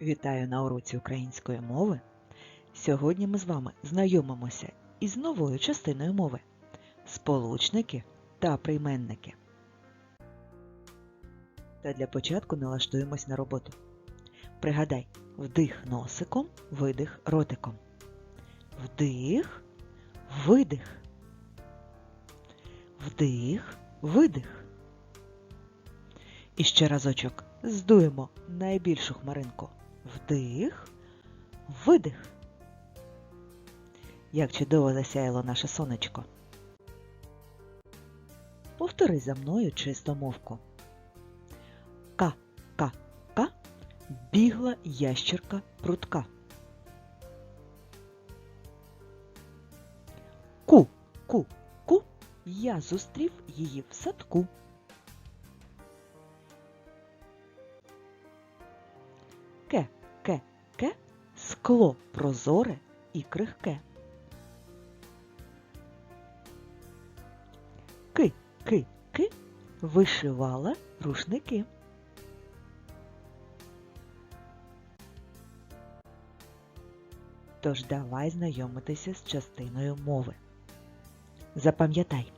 Вітаю на уроці української мови. Сьогодні ми з вами знайомимося із новою частиною мови сполучники та прийменники. Та для початку налаштуємось на роботу. Пригадай, вдих носиком, видих ротиком. Вдих, видих. Вдих, видих. І ще разочок здуємо найбільшу хмаринку. Вдих, видих. Як чудово засяяло наше сонечко. Повтори за мною чисто мовку. Ка, ка, ка, бігла ящерка прутка. Ку, ку, ку, я зустрів її в садку. Ке, ке, ке, скло прозоре і крихке. Ки, ки, ки, вишивала рушники. Тож давай знайомитися з частиною мови. Запам'ятай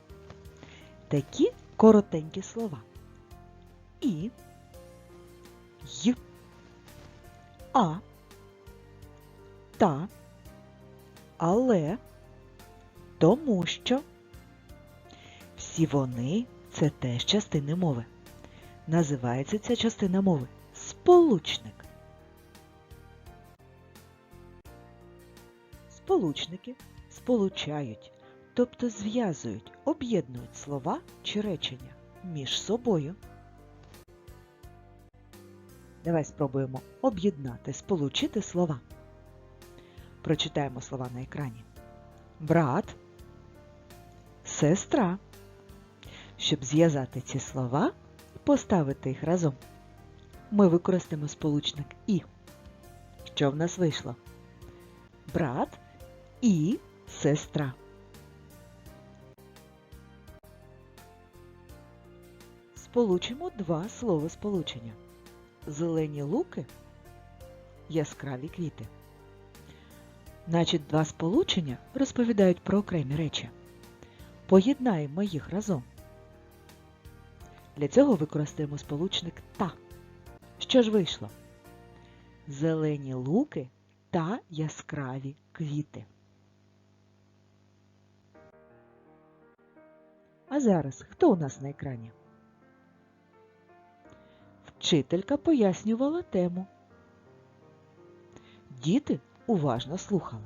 такі коротенькі слова. І, й, а, та, але, тому що. Всі вони це теж частини мови. Називається ця частина мови сполучник. Сполучники сполучають, тобто зв'язують, об'єднують слова чи речення між собою. Давай спробуємо об'єднати, сполучити слова. Прочитаємо слова на екрані. Брат, сестра. Щоб зв'язати ці слова і поставити їх разом, ми використаємо сполучник і. Що в нас вийшло? Брат і сестра. Сполучимо два слова сполучення. Зелені луки, яскраві квіти. Значить, два сполучення розповідають про окремі речі. Поєднаємо їх разом. Для цього використаємо сполучник та. Що ж вийшло? Зелені луки та яскраві квіти. А зараз хто у нас на екрані? Вчителька пояснювала тему. Діти уважно слухали.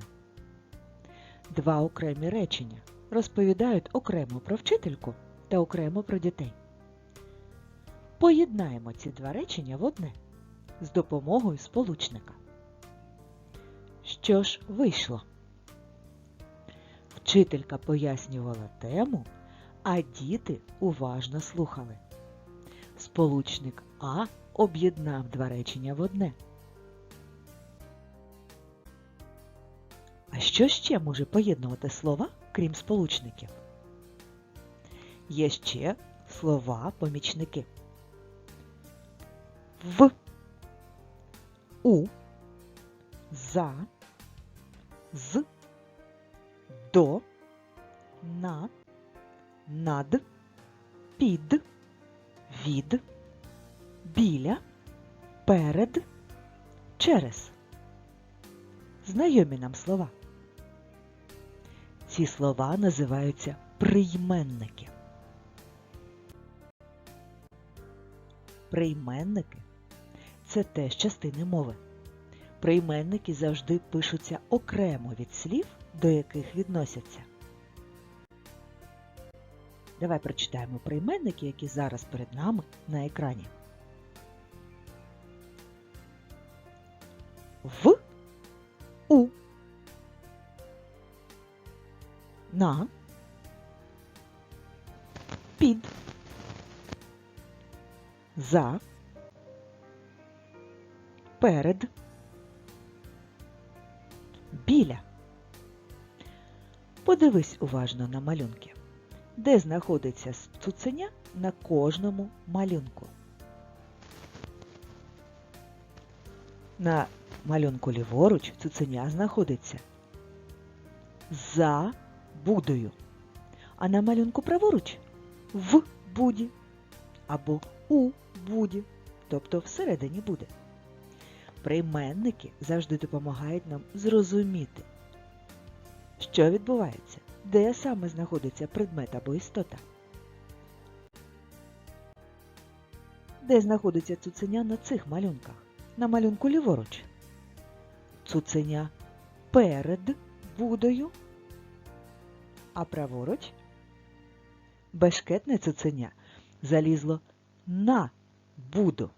Два окремі речення розповідають окремо про вчительку та окремо про дітей. Поєднаємо ці два речення в одне з допомогою сполучника. Що ж вийшло? Вчителька пояснювала тему, а діти уважно слухали. Сполучник А об'єднав два речення в одне. А що ще може поєднувати слова, крім сполучників? Є ще слова-помічники. В, у, за, з, до, на, над, під, від, біля, перед, через. Знайомі нам слова. Ці слова називаються прийменники. Прийменники це теж частини мови. Прийменники завжди пишуться окремо від слів, до яких відносяться. Давай прочитаємо прийменники, які зараз перед нами на екрані. В, у, на, під, за, перед, біля. Подивись уважно на малюнки, де знаходиться цуценя на кожному малюнку. На малюнку ліворуч цуценя знаходиться за будою, а на малюнку праворуч в буді або у буді, тобто всередині буде. Прийменники завжди допомагають нам зрозуміти, що відбувається, де саме знаходиться предмет або істота. Де знаходиться цуценя на цих малюнках? На малюнку ліворуч. Цуценя перед будою, а праворуч бешкетне цуценя залізло на буду.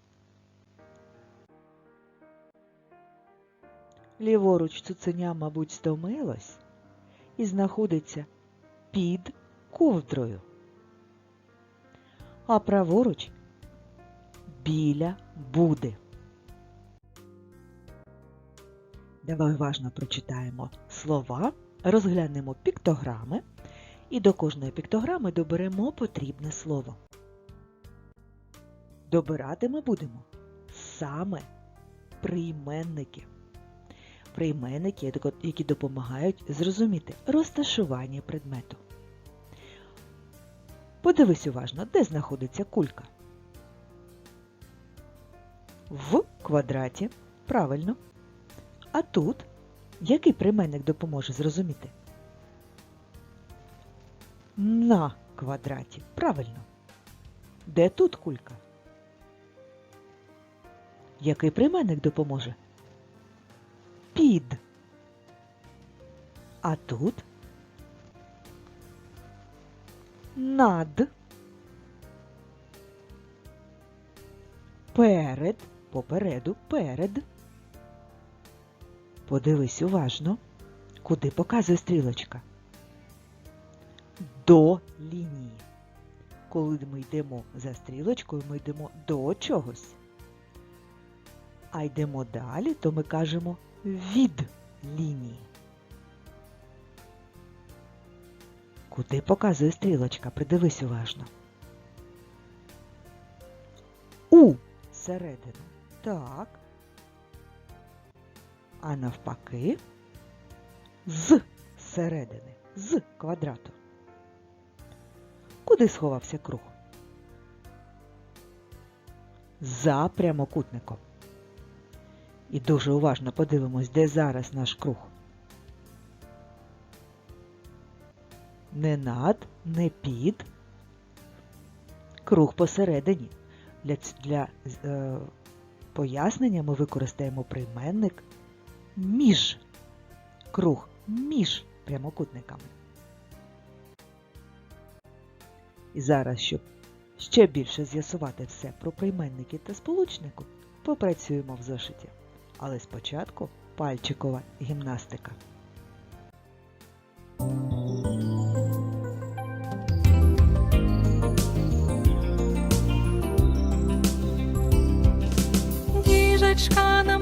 Ліворуч цуценя, мабуть, стомилось і знаходиться під ковдрою. А праворуч біля буди. Давай уважно прочитаємо слова, розглянемо піктограми і до кожної піктограми доберемо потрібне слово. Добирати ми будемо саме прийменники. Прийменники, які допомагають зрозуміти розташування предмету. Подивись уважно, де знаходиться кулька. В квадраті. Правильно. А тут який прийменник допоможе зрозуміти? На квадраті. Правильно. Де тут кулька? Який прийменник допоможе? Під. А тут над. Перед. Попереду перед. Подивись уважно, куди показує стрілочка. До лінії. Коли ми йдемо за стрілочкою, ми йдемо до чогось. А йдемо далі, то ми кажемо від лінії. Куди показує стрілочка? Придивись уважно. У середину. Так. А навпаки з середини, з квадрату. Куди сховався круг? За прямокутником. І дуже уважно подивимось, де зараз наш круг. Не над, не під. Круг посередині. Для, для е, пояснення ми використаємо прийменник між. Круг між прямокутниками. І зараз, щоб ще більше з'ясувати все про прийменники та сполучнику, попрацюємо в зошиті. Але спочатку пальчикова гімнастика. Їжачка нам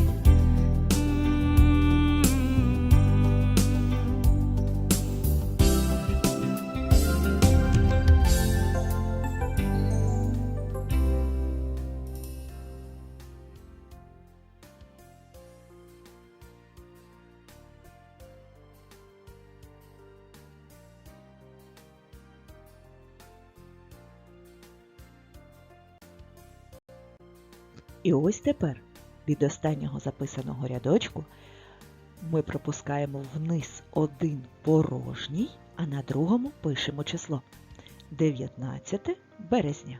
І ось тепер від останнього записаного рядочку ми пропускаємо вниз один порожній, а на другому пишемо число 19 березня.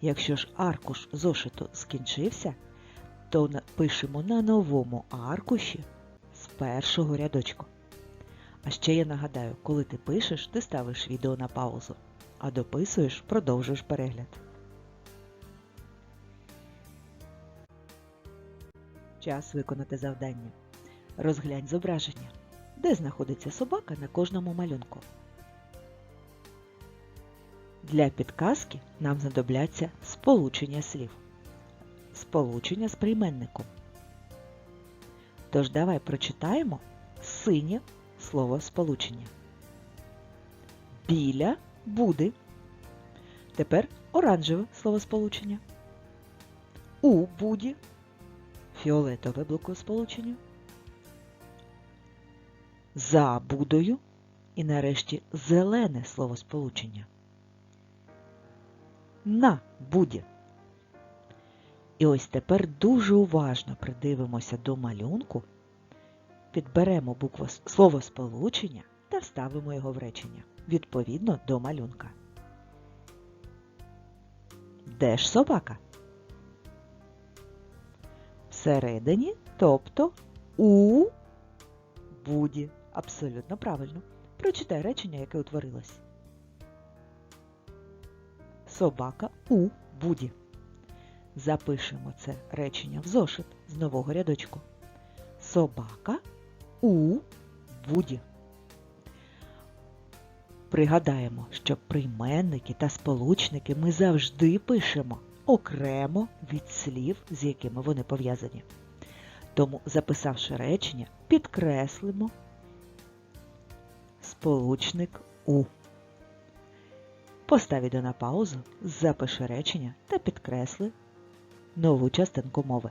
Якщо ж аркуш зошиту скінчився, то пишемо на новому аркуші з першого рядочку. А ще я нагадаю, коли ти пишеш, ти ставиш відео на паузу, а дописуєш, продовжуєш перегляд. Час виконати завдання. Розглянь зображення. Де знаходиться собака на кожному малюнку? Для підказки нам знадобляться сполучення слів. Сполучення з прийменником. Тож давай прочитаємо синє слово сполучення. Біля буде. Тепер оранжеве словосполучення. У буді. Фіолетове блокосполучення. За будою. І нарешті зелене словосполучення. На буде. І ось тепер дуже уважно придивимося до малюнку, підберемо букву словосполучення та вставимо його в речення відповідно до малюнка. Де ж собака? Всередині, тобто у буді. Абсолютно правильно. Прочитай речення, яке утворилось. Собака у буді. Запишемо це речення в зошит з нового рядочку. Собака у буді. Пригадаємо, що прийменники та сполучники ми завжди пишемо окремо від слів, з якими вони пов'язані. Тому, записавши речення, підкреслимо сполучник у. Постав відео на паузу, запиши речення та підкресли нову частинку мови.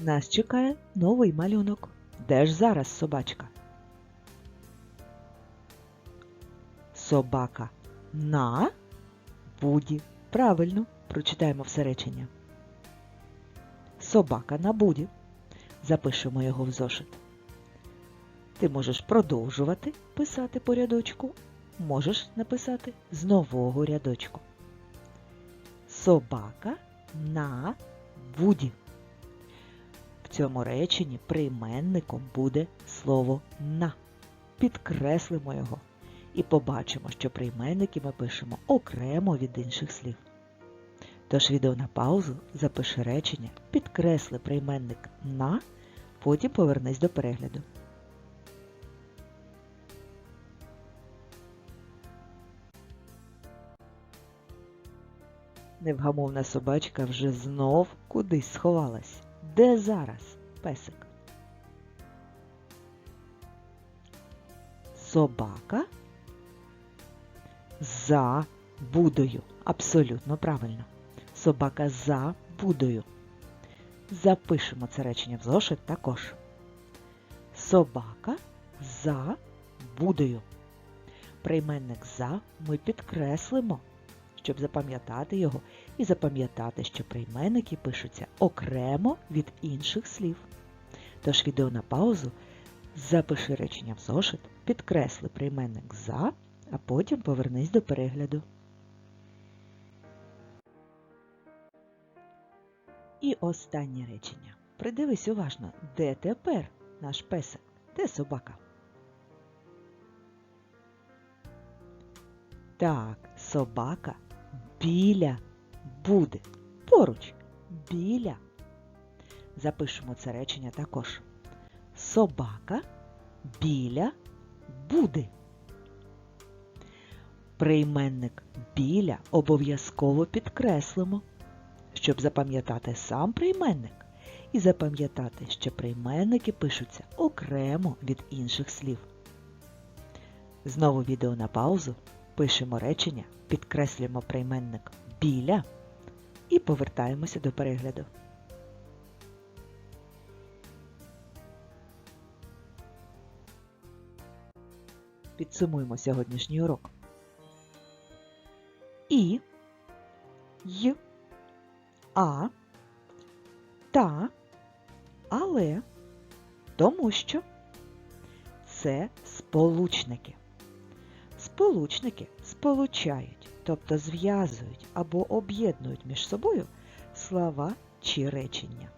Нас чекає новий малюнок. Де ж зараз собачка? Собака на буді. Правильно, прочитаємо все речення. Собака на буді. Запишемо його в зошит. Ти можеш продовжувати писати по рядочку, можеш написати з нового рядочку. Собака на буді. В цьому реченні прийменником буде слово на. Підкреслимо його і побачимо, що прийменники ми пишемо окремо від інших слів. Тож відео на паузу, запиши речення, підкресли прийменник на, потім повернись до перегляду. Невгамовна собачка вже знов кудись сховалась. Де зараз песик? Собака за будою. Абсолютно правильно. Собака за будою. Запишемо це речення в зошит також. Собака за будою. Прийменник за ми підкреслимо, щоб запам'ятати його, і запам'ятати, що прийменники пишуться окремо від інших слів. Тож відео на паузу, запиши речення в зошит, підкресли прийменник за, а потім повернись до перегляду. І останнє речення. Придивись уважно, де тепер наш песик? Де собака? Так, собака біля буде. Поруч біля. Запишемо це речення також. Собака біля буде. Прийменник біля обов'язково підкреслимо, щоб запам'ятати сам прийменник і запам'ятати, що прийменники пишуться окремо від інших слів. Знову відео на паузу. Пишемо речення, підкреслюємо прийменник біля і повертаємося до перегляду. підсумуємо сьогоднішній урок. Тому що це сполучники. Сполучники сполучають, тобто зв'язують або об'єднують між собою слова чи речення.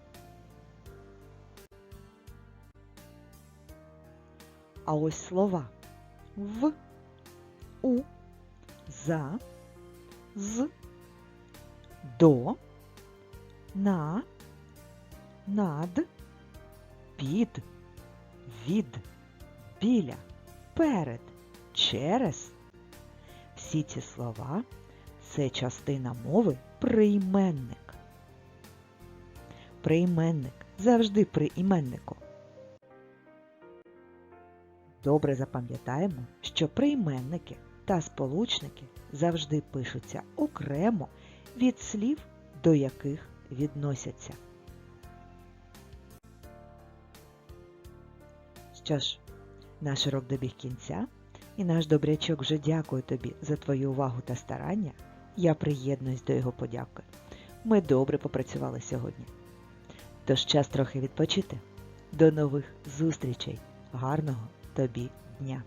А ось слова в, у, за, з, до, на, над, під, від, біля, перед, через. Всі ці слова це частина мови прийменник. Прийменник завжди при іменнику. Добре запам'ятаємо, що прийменники та сполучники завжди пишуться окремо від слів, до яких відносяться. Що ж, наш урок добіг кінця, і наш добрячок вже дякує тобі за твою увагу та старання. Я приєднуюсь до його подяки. Ми добре попрацювали сьогодні. Тож час трохи відпочити. До нових зустрічей. Гарного тобі дня!